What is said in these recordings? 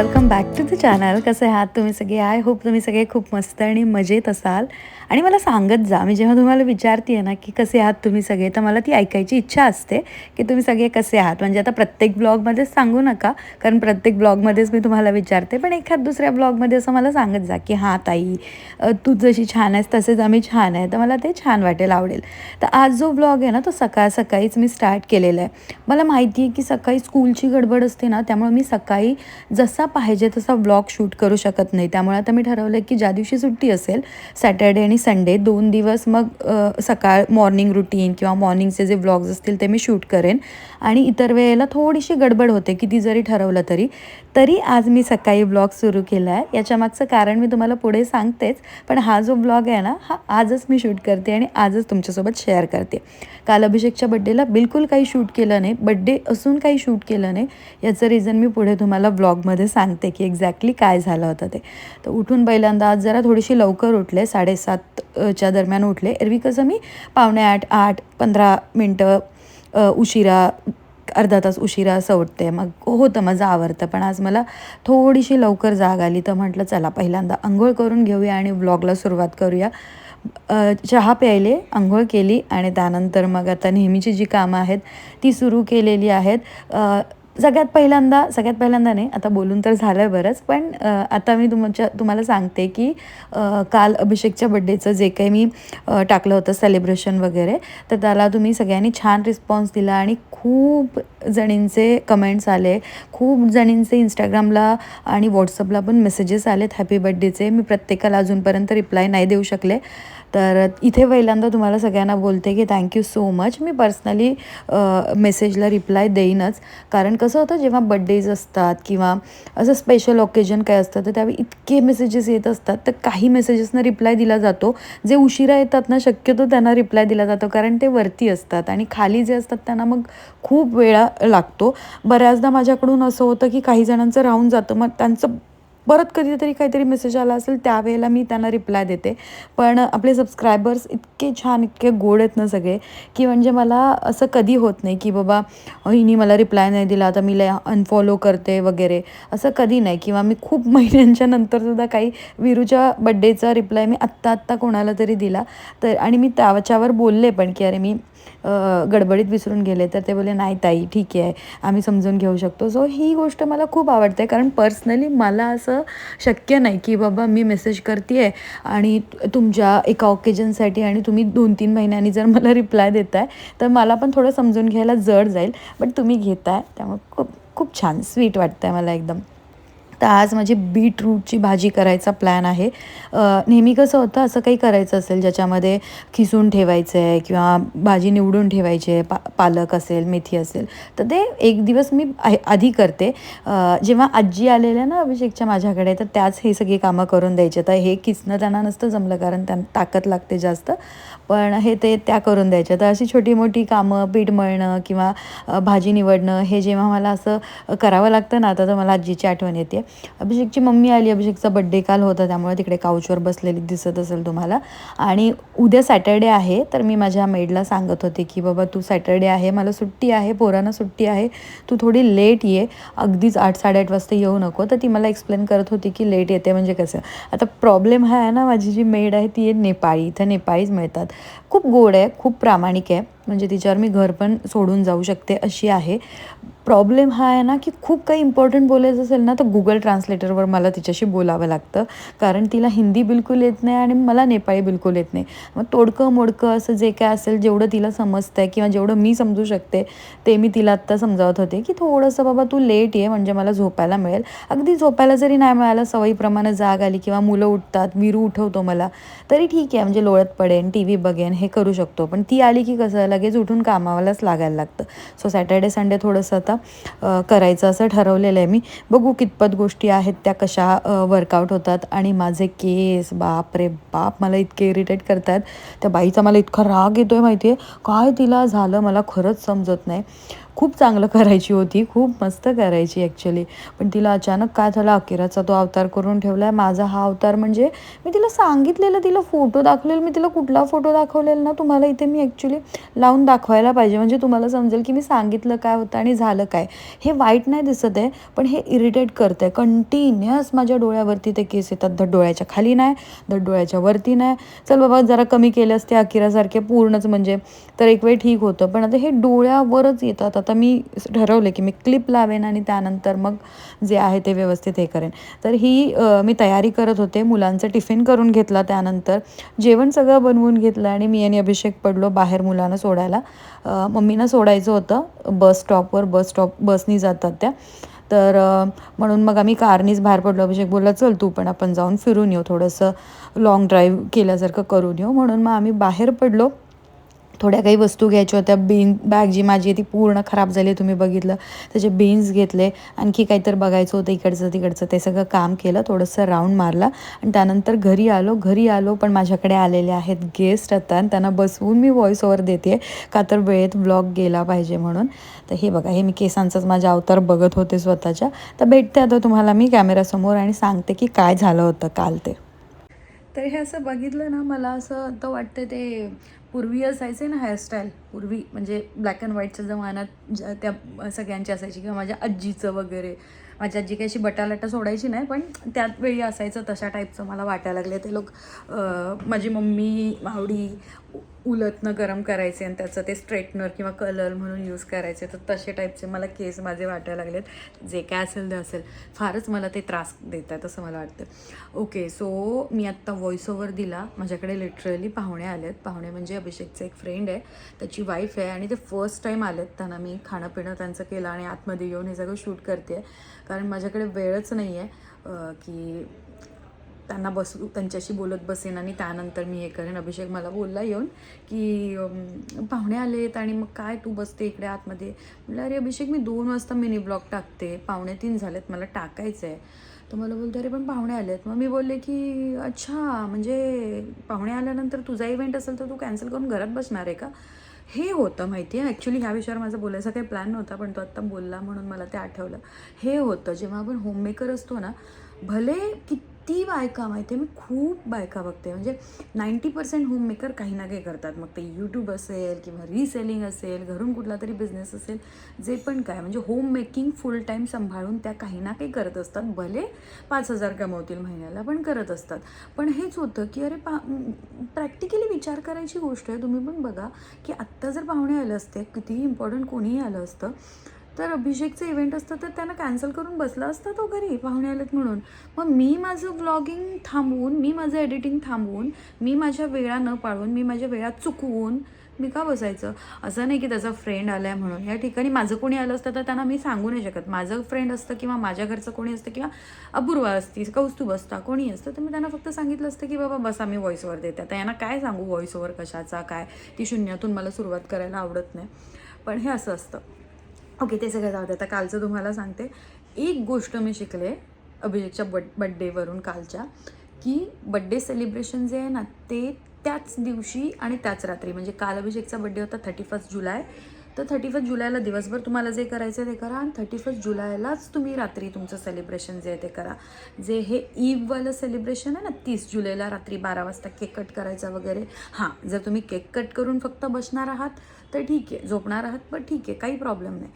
Welcome back to the channel कसे आहात तुम्ही सगळे? आय होप तुम्ही सगळे खूप मस्त आणि मजेत असाल. आणि मला सांगत जा मी जेव्हा तुम्हाला विचारते आहे ना की कसे आहात तुम्ही सगळे तर मला ती ऐकायची इच्छा असते की तुम्ही सगळे कसे आहात. म्हणजे आता प्रत्येक ब्लॉगमध्येच सांगू नका कारण प्रत्येक ब्लॉगमध्येच मी तुम्हाला विचारते. पण एखाद दुसऱ्या ब्लॉगमध्ये असं मला सांगत जा की हां ताई तू जशी छान आहेस तसेच आम्ही छान आहे. तर मला ते छान वाटेल आवडेल. तर आज जो ब्लॉग आहे ना तो सकाळ सकाळीच मी स्टार्ट केलेला आहे. मला माहिती आहे की सकाळी स्कूलची गडबड असते ना त्यामुळे मी सकाळी जसा पाहिजे तसा व्लॉग शूट करू शकत नाही. त्यामुळे आता मी ठरवलं की ज्या दिवशी सुट्टी असेल सॅटर्डे आणि संडे दोन दिवस मग सकाळ मॉर्निंग रुटीन किंवा मॉर्निंगचे जे ब्लॉग्स असतील ते मी शूट करेन. आणि इतर वेळेला थोडीशी गडबड होते किती जरी ठरवलं तरी. तरी आज मी सकाळी ब्लॉग सुरू केला आहे. याच्यामागचं कारण मी तुम्हाला पुढे सांगतेच पण हा जो ब्लॉग आहे ना हा आजच मी शूट करते आणि आजच तुमच्यासोबत शेअर करते. काल अभिषेकच्या बड्डेला बिलकुल काही शूट केलं नाही बड्डे असून काही शूट केलं नाही. याचं रिझन मी पुढे तुम्हाला ब्लॉगमध्ये सांगते की एक्झॅक्टली काय झालं होतं ते. तर उठून पहिल्यांदा आज जरा थोडीशी लवकर उठले साडेसातच्या दरम्यान उठले. एरवी कसं मी पावणे आठ आठ पंधरा मिनटं उशिरा अर्धा तास उशिरा असं उठते. मग होतं माझं आवडतं पण आज मला थोडीशी लवकर जाग आली तर म्हटलं चला पहिल्यांदा आंघोळ करून घेऊया आणि ब्लॉगला सुरुवात करूया. चहा प्यायले आंघोळ केली आणि त्यानंतर मग आता नेहमीची जी कामं आहेत ती सुरू केलेली आहेत. सगळ्यात पहिल्यांदा सगळ्यात पहिल्यांदा नाही आता बोलून तर झालं आहे बरंच पण आता मी तुमच्या तुम्हाला सांगते की काल अभिषेकच्या बड्डेचं जे काही मी टाकलं होतं सेलिब्रेशन वगैरे तर त्याला तुम्ही सगळ्यांनी छान रिस्पॉन्स दिला आणि खूप जणींचे कमेंट्स आले. खूप जणींचे इंस्टाग्रामला आणि व्हॉट्सअपला पण मेसेजेस आलेत. हॅपी बड्डेचे मी प्रत्येकाला अजूनपर्यंत रिप्लाय नाही देऊ शकले. तर इथे पहिल्यांदा तुम्हाला सगळ्यांना बोलते की थँक्यू सो मच मी पर्सनली मेसेजला रिप्लाय देईनच. कारण कसं होतं जेव्हा बड्डेज असतात किंवा असं स्पेशल ओकेजन काय असतं तर त्यावेळी इतके मेसेजेस येत असतात तर काही मेसेजेसना रिप्लाय दिला जातो. जे उशिरा येतात ना शक्यतो त्यांना रिप्लाय दिला जातो. कारण ते वरती असतात आणि खाली जे असतात त्यांना मग खूप वेळा लागतो. बऱ्याचदा माझ्याकडून असं होतं की काही जणांचं राहून जातं मग त्यांचं परत कधीतरी काहीतरी मेसेज आला असेल त्यावेळेला मी त्यांना रिप्लाय देते. पण आपले सबस्क्रायबर्स इतके छान इतके गोड आहेत ना सगळे की म्हणजे मला असं कधी होत नाही की बाबा हिनी मला रिप्लाय नाही दिला आता मी लय अनफॉलो करते वगैरे असं कधी नाही. किंवा मी खूप महिन्यांच्या नंतरसुद्धा काही विरूच्या बड्डेचा रिप्लाय मी आत्ता आत्ता कोणाला तरी दिला. तर आणि मी त्याच्यावर बोलले पण की अरे मी गडबडीत विसरून गेले. तर ते बोले नाही ताई ठीक आहे. आम्ही समजून घेऊ शकतो. सो ही गोष्ट मला खूप आवडते. कारण पर्सनली मला असं शक्य नाही की बाबा मी मेसेज करते आहे आणि तुमच्या एका ओकेजनसाठी आणि तुम्ही दोन तीन महिन्यांनी जर मला रिप्लाय देताय तर मला पण थोडं समजून घ्यायला जड जाईल. बट तुम्ही घेताय त्यामुळे खूप खूप छान स्वीट वाटतं आहे मला एकदम. तर आज माझी बीटरूटची भाजी करायचा प्लॅन आहे. नेहमी कसं होतं असं काही करायचं असेल ज्याच्यामध्ये खिसून ठेवायचं आहे किंवा भाजी निवडून ठेवायची आहे पा पालक असेल मेथी असेल तर ते एक दिवस मी आधी करते. जेव्हा आजी आलेल्या ना अभिषेकच्या माझ्याकडे तर त्याच हे सगळी कामं करून द्यायचे. तर हे किसणं त्यांना नसतं जमलं कारण त्यां ताकद लागते जास्त. पण हे ते त्या करून द्यायच्या. तर अशी छोटी मोठी कामं पीठ मळणं किंवा भाजी निवडणं हे जेव्हा मला असं करावं लागतं ना आता तर मला आजीची आठवण येते. अभिषेकची मम्मी आली अभिषेकचा बड्डे काल होता त्यामुळे तिकडे काउचवर बसलेली दिसत असेल तुम्हाला. आणि उद्या सॅटर्डे आहे तर मी माझ्या मेडला सांगत होते की बाबा तू सॅटर्डे आहे मला सुट्टी आहे पोरांना सुट्टी आहे तू थोडी लेट ये अगदीच आठ साडेआठ वाजता येऊ नको. तर ती मला एक्सप्लेन करत होती की लेट येते म्हणजे कसं? आता प्रॉब्लेम हा आहे ना माझी जी मेड आहे ती आहे नेपाळी. इथं नेपाळीच मिळतात. खूप गोड आहे खूप प्रामाणिक आहे. म्हणजे तिच्यावर मी घर पण सोडून जाऊ शकते अशी आहे. प्रॉब्लेम हा आहे ना की खूप काही इम्पॉर्टंट बोलायचं असेल ना तर गुगल ट्रान्सलेटरवर मला तिच्याशी बोलावं लागतं. कारण तिला हिंदी बिलकुल येत नाही आणि मला नेपाळी बिलकुल येत नाही. मग तोडकं मोडकं असं जे काय असेल जेवढं तिला समजतं आहे किंवा जेवढं मी समजू शकते ते मी तिला आत्ता समजावत होते की थोडंसं बाबा तू लेट ये म्हणजे मला झोपायला मिळेल. अगदी झोपायला जरी नाही मिळालं सवयीप्रमाणे जाग आली किंवा मुलं उठतात मिरू उठवतो मला तरी ठीक आहे म्हणजे लोळत पडेन टी व्ही बघेन हे करू शकतो. पण ती आली की कसं लगेच उठून कामावालाच लागायला लागतं. सो सॅटर्डे संडे थोडंसं आता करायचं असं ठरवलेलं आहे मी. बघू कितपत गोष्टी आहेत त्या कशा वर्कआउट होतात. आणि माझे केस बाप रे बाप मला इतके इरिटेट करतात. त्या बाईचा मला इतका राग येतो आहे माहिती आहे काय तिला झालं मला खरंच समजत नाही. खूप चांगलं करायची होती खूप मस्त करायची ॲक्च्युली पण तिला अचानक काय झालं अकिराचा तो अवतार करून ठेवला आहे माझा हा अवतार म्हणजे मी तिला सांगितलेलं तिला फोटो दाखवलेला मी तिला कुठला फोटो दाखवलेला ना तुम्हाला इथे मी ॲक्च्युली लावून दाखवायला पाहिजे. म्हणजे तुम्हाला समजेल की मी सांगितलं काय होतं आणि झालं काय. हे वाईट नाही दिसत आहे पण हे इरिटेट करतं आहे कंटिन्युअस माझ्या डोळ्यावरती ते केस येतात. धड डोळ्याच्या खाली नाही धड डोळ्याच्या वरती नाही. चल बाबा जरा कमी केले असते अकिरासारखे पूर्णच म्हणजे. तर एक वेळ ठीक होतं. पण आता हे डोळ्यावरच येतात. आता आता मी ठरवलं की मी क्लिप लावेन आणि त्यानंतर मग जे आहे ते व्यवस्थित हे करेन. तर ही मी तयारी करत होते. मुलांचं टिफिन करून घेतला त्यानंतर. जेवण सगळं बनवून घेतलं आणि मी आणि अभिषेक पडलो बाहेर मुलांना सोडायला. मम्मीना मम्मीनं सोडायचं होतं. बस स्टॉपवर बस स्टॉप बसनी जातात त्या. तर म्हणून मग आम्ही कारनीच बाहेर पडलो. अभिषेक बोलला चल तू पण आपण जाऊन फिरून येऊ. थोडंसं लाँग ड्राईव्ह केल्यासारखं करून येऊ. म्हणून मग आम्ही बाहेर पडलो. थोड्या काही वस्तू घ्यायच्या होत्या. बीन बॅग जी माझी ती पूर्ण खराब झाली तुम्ही बघितलं. त्याचे बीन्स घेतले आणखी काहीतरी बघायचं होतं इकडचं तिकडचं. ते सगळं काम केलं थोडंसं राऊंड मारला. आणि त्यानंतर घरी आलो घरी आलो पण माझ्याकडे आलेले आहेत गेस्ट आता. आणि त्यांना बसवून मी व्हॉइस ओव्हर देते का तर वेळेत ब्लॉग गेला पाहिजे म्हणून. तर हे बघा हे मी केसांचाच माझा अवतार बघत होते स्वतःच्या. तर भेटते आता तुम्हाला मी कॅमेरासमोर आणि सांगते की काय झालं होतं काल ते. तर हे असं बघितलं ना मला असं तर वाटतं ते पूर्वी असायचे ना हेअरस्टाईल पूर्वी म्हणजे ब्लॅक अँड व्हाईटच्या जमान्यात ज्या त्या सगळ्यांची असायची किंवा माझ्या आजीचं वगैरे. माझी आजी काही अशी बटालटा सोडायची नाही पण त्यात वेळी असायचं तशा टाईपचं मला वाटायला लागले. ते लोक माझी मम्मी मावडी उलतनं उलटनं गरम करायचे आणि त्याचं ते स्ट्रेटनर किंवा कलर म्हणून यूज करायचे. तर तसे टाईपचे मला केस माझे वाटायला लागलेत. जे काय असेल ते असेल. फारच मला ते त्रास देत आहेत असं मला वाटतं. ओके सो मी आत्ता व्हॉइस ओव्हर दिला. माझ्याकडे लिटरली पाहुणे आले आहेत पाहुणे म्हणजे अभिषेकचं एक फ्रेंड आहे. त्याची वाईफ आहे आणि ते फर्स्ट टाईम आलेत त्यांना मी खाणं पिणं त्यांचं केलं आणि आतमध्ये येऊन हे सगळं शूट करते. आहे कारण माझ्याकडे वेळच नाही आहे की त्यांना बसू त्यांच्याशी बोलत बसेन आणि त्यानंतर मी हे करेन. अभिषेक मला बोलला येऊन की पाहुणे पाहुणे आलेत आणि मग काय तू बसते इकडे आतमध्ये? म्हटलं अरे अभिषेक मी दोन वाजता मिनी ब्लॉग टाकते. पाहुणे तीन झालेत मला टाकायचं आहे तर मला बोलतो अरे पण पाहुणे आले आहेत मग मी बोलले की अच्छा म्हणजे पाहुणे आल्यानंतर तुझा इव्हेंट असेल तर तू कॅन्सल करून घरात बसणार आहे का? हे होतं माहिती आहे. ॲक्च्युली ह्या विषयावर माझा बोलायचा काही प्लॅन नव्हता पण तो आत्ता बोलला म्हणून मला ते आठवलं. हे होतं जेव्हा आपण होममेकर असतो ना भले किती किती बायका माहिती आहे मी खूप बायका बघते. म्हणजे नाईंटी पर्सेंट होममेकर काही ना काही करतात. मग ते यूट्यूब असेल किंवा रिसेलिंग असेल घरून कुठला तरी बिझनेस असेल जे पण काय. म्हणजे होम मेकिंग फुल टाईम सांभाळून त्या काही ना काही करत असतात. भले पाच हजार कमवतील महिन्याला पण करत असतात. पण हेच होतं की अरे पा प्रॅक्टिकली विचार करायची गोष्ट आहे. तुम्ही पण बघा की आत्ता जर पाहुणे आलं असते कितीही इम्पॉर्टंट कोणीही आलं असतं तर अभिषेकचं इव्हेंट असतं तर त्यांना कॅन्सल करून बसला असता तो घरी पाहुणे आलेत म्हणून. मग मी माझं व्लॉगिंग थांबवून मी माझं एडिटिंग थांबवून मी माझ्या वेळा न पाळून मी माझ्या वेळा चुकवून मी का बसायचं? असं नाही की त्याचा फ्रेंड आला आहे म्हणून. या ठिकाणी माझं कोणी आलं असतं तर त्यांना मी सांगू नाही शकत. माझं फ्रेंड असतं किंवा माझ्या घरचं कोणी असतं किंवा अपूर्वा असती कौस्तुभ असता कोणी असतं तर मी त्यांना फक्त सांगितलं असतं की बाबा बस आम्ही व्हॉइस ओव्हर देते. आता यांना काय सांगू व्हॉइस ओव्हर कशाचा काय? ती शून्यातून मला सुरुवात करायला आवडत नाही. पण हे असं असतं. ओके ते सगळं जाऊ दे. आता कालचं तुम्हाला सांगते. एक गोष्ट मी शिकले अभिषेकच्या बड बड्डेवरून कालच्या की बड्डे सेलिब्रेशन जे आहे ना ते त्याच दिवशी आणि त्याच रात्री. म्हणजे काल अभिषेकचा बड्डे होता थर्टी फर्स्ट जुलै. तर थर्टी फर्स्ट जुलैला दिवसभर तुम्हाला जे करायचं आहे ते करा आणि थर्टी फर्स्ट जुलैलाच तुम्ही रात्री तुमचं सेलिब्रेशन जे आहे ते करा. जे हे ईववालं सेलिब्रेशन आहे ना तीस जुलैला रात्री बारा वाजता केक कट करायचा वगैरे. हां जर तुम्ही केक कट करून फक्त बसणार आहात तर ठीक आहे झोपणार आहात पण ठीक आहे काही प्रॉब्लेम नाही.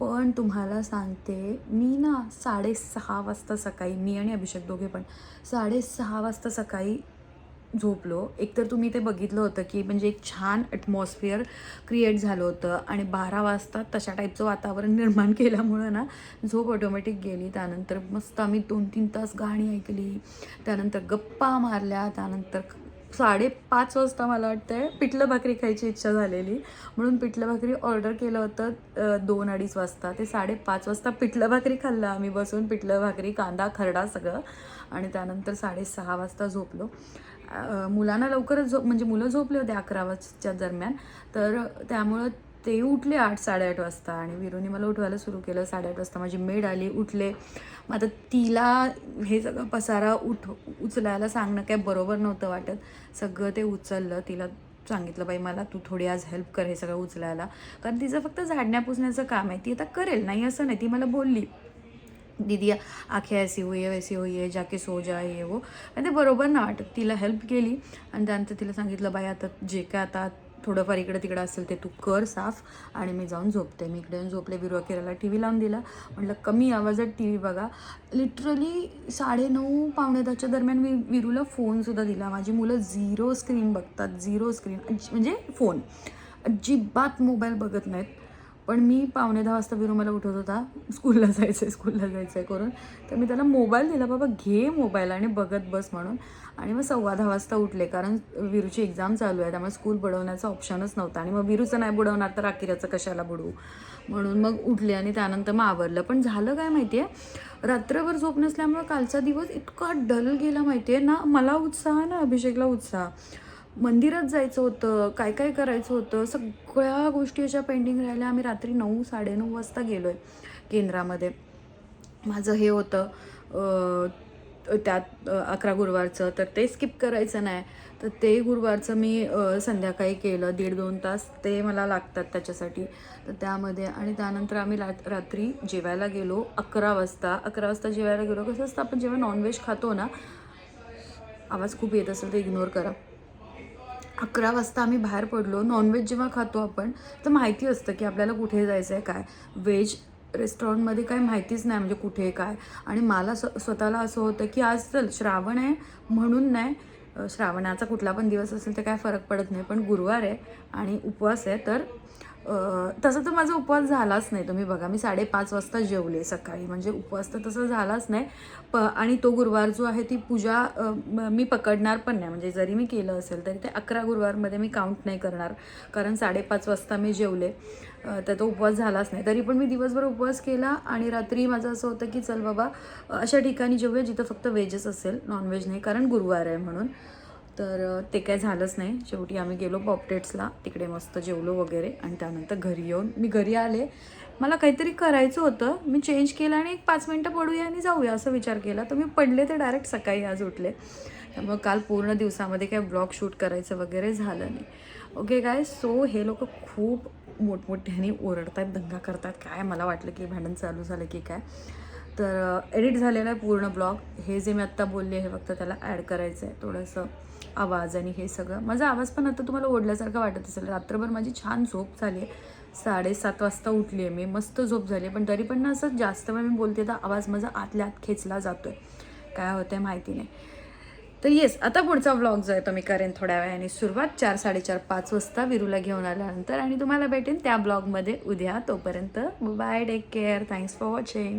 पण तुम्हाला सांगते मी ना साडेसहा वाजता सकाळी मी आणि अभिषेक दोघे पण साडेसहा वाजता सकाळी झोपलो. एकतर तुम्ही ते बघितलं होतं की म्हणजे एक छान ॲटमॉस्फिअर क्रिएट झालं होतं आणि बारा वाजता तशा टाईपचं वातावरण निर्माण केल्यामुळं ना झोप ऑटोमॅटिक गेली. त्यानंतर मस्त आम्ही दोन तीन तास गाणी ऐकली. त्यानंतर गप्पा मारल्या. त्यानंतर साडेपाच वाजता मला वाटतं पिठलं भाकरी खायची इच्छा झालेली. म्हणून पिठलं भाकरी ऑर्डर केलं होतं दोन अडीच वाजता. ते साडेपाच वाजता पिठलं भाकरी खाल्लं आम्ही बसून. पिठलं भाकरी कांदा खरडा सगळं. आणि त्यानंतर साडेसहा वाजता झोपलो. मुलांना लवकरच झोप म्हणजे मुलं झोपले होते अकरा वाजच्या दरम्यान. तर त्यामुळं ते उठले आठ साडेआठ वाजता आणि विरूने मला उठवायला सुरू केलं. साडेआठ वाजता माझी मेड आली उठले. मग आता तिला हे सगळं पसारा उठ उचलायला सांगणं काय बरोबर नव्हतं वाटत. सगळं ते उचललं. तिला सांगितलं बाई मला तू थोडी आज हेल्प कर हे सगळं उचलायला. कारण तिचं फक्त झाडण्या पुसण्याचं काम आहे. ती आता करेल. नाही असं नाही. ती मला बोलली दीदी आखे ऐसी हुई है वैसी हुई है जाके सो जा ये वो. आणि ते बरोबर ना वाटत. तिला हेल्प केली आणि त्यानंतर तिला सांगितलं बाई आता जे काय आता थोडंफार इकडं तिकडं असेल ते तू कर साफ. आणि मी जाऊन झोपते. मी इकडे येऊन झोपले विरू केराला टी व्ही लावून दिला. म्हटलं कमी आवाजात टी व्ही बघा. लिटरली साडेनऊ पावणे दहाच्या दरम्यान मी विरूला फोनसुद्धा दिला. माझी मुलं झिरो स्क्रीन बघतात. झिरो स्क्रीन म्हणजे फोन अजिबात मोबाईल बघत नाहीत. पण मी पावणे दहा वाजता विरू मला उठवत होता. स्कूलला जायचं आहे स्कूलला जायचं आहे करून. तर मी त्याला मोबाईल दिला बाबा घे मोबाईल आणि बघत बस म्हणून. आणि मग सव्वा दहा वाजता उठले कारण विरूची एक्झाम चालू आहे त्यामुळे स्कूल बुडवण्याचा ऑप्शनच नव्हता. आणि मग विरूचं नाही बुडवणार तर अकिराचं कशाला बुडवू? म्हणून मग उठले आणि त्यानंतर मग आवरलं. पण झालं काय माहिती आहे रात्रभर झोप नसल्यामुळे कालचा दिवस इतका डल गेला माहिती आहे ना. मला उत्साह ना अभिषेकला उत्साह. मंदिरात जायचं होतं काय काय करायचं होतं सगळ्या गोष्टी अशा पेंडिंग राहिल्या. आम्ही रात्री नऊ साडेनऊ वाजता गेलो आहे केंद्रामध्ये. माझं हे होतं त्यात अकरा गुरुवारचं तर ते स्किप करायचं नाही. तर ते गुरुवारचं मी संध्याकाळी केलं दीड दोन तास ते मला लागतात त्याच्यासाठी. तर त्यामध्ये आणि त्यानंतर आम्ही रात रात्री जेवायला गेलो अकरा वाजता. अकरा वाजता जेवायला गेलो. कसं असतं आपण जेव्हा नॉनव्हेज खातो ना आवाज खूप येत असेल तर इग्नोर करा. अकरा वाजता आम्ही बाहेर पडलो. नॉनव्हेज जेव्हा खातो आपण तर माहिती असतं की आपल्याला कुठे जायचं आहे काय? व्हेज रेस्टॉरंटमध्ये काही माहितीच नाही म्हणजे कुठे काय? आणि मला स्व स्वतःला असं होतं की आज चल श्रावण आहे म्हणून नाही. श्रावणाचा कुठला पण दिवस असेल तर काय फरक पडत नाही. पण गुरुवार आहे आणि उपवास आहे तर तसं तर माझा उपवास झालाच नाही तुम्ही बघा. मी साडेपाच वाजता जेवले सकाळी. म्हणजे उपवास तर तसं झालाच नाही. प आणि तो गुरुवार जो आहे ती पूजा मी पकडणार पण नाही. म्हणजे जरी मी केलं असेल तरी ते अकरा गुरुवारमध्ये मी काउंट नाही करणार. कारण साडेपाच वाजता मी जेवले. तर तो उपवास झालाच नाही. तरी पण मी दिवसभर उपवास केला आणि रात्री माझं असं होतं की चल बाबा अशा ठिकाणी जेवूया जिथं फक्त व्हेजच असेल नॉनव्हेज नाही कारण गुरुवार आहे म्हणून. तर ते काय झालंच नाही. शेवटी आम्ही गेलो पॉपटेट्सला तिकडे मस्त जेवलो वगैरे. आणि त्यानंतर घरी येऊन मी घरी आले. मला काहीतरी करायचं होतं. मी चेंज केलं आणि एक पाच मिनटं पडूया आणि जाऊया असं विचार केला. तर मी पडले ते डायरेक्ट सकाळी आज उठले. त्यामुळं काल पूर्ण दिवसामध्ये काय ब्लॉग शूट करायचं वगैरे झालं नाही. ओके काय सो हे लोक खूप मोठमोठ्याने ओरडतात दंगा करतात काय मला वाटलं की भांडण चालू झालं की काय? तर एडिट झालेला आहे पूर्ण ब्लॉग. हे जे मी आत्ता बोलले हे फक्त त्याला ॲड करायचं आहे थोडंसं आवाज आणि हे सगळं. माझा आवाज पण आता तुम्हाला ओढल्यासारखा वाटत असेल. रात्रभर माझी छान झोप झाली आहे. साडेसात वाजता उठली आहे मी. मस्त झोप झाली आहे. पण तरी पण ना असं जास्त वेळ मी बोलते तर आवाज माझा आतल्या आत खेचला जातो आहे काय होतं आहे माहिती नाही. तर येस आता पुढचा व्लॉग जो आहे तो मी करेन थोड्या वेळाने. सुरुवात चार साडेचार पाच वाजता विरूला घेऊन आल्यानंतर आणि तुम्हाला भेटेन त्या ब्लॉगमध्ये उद्या. तोपर्यंत bye take care thanks for watching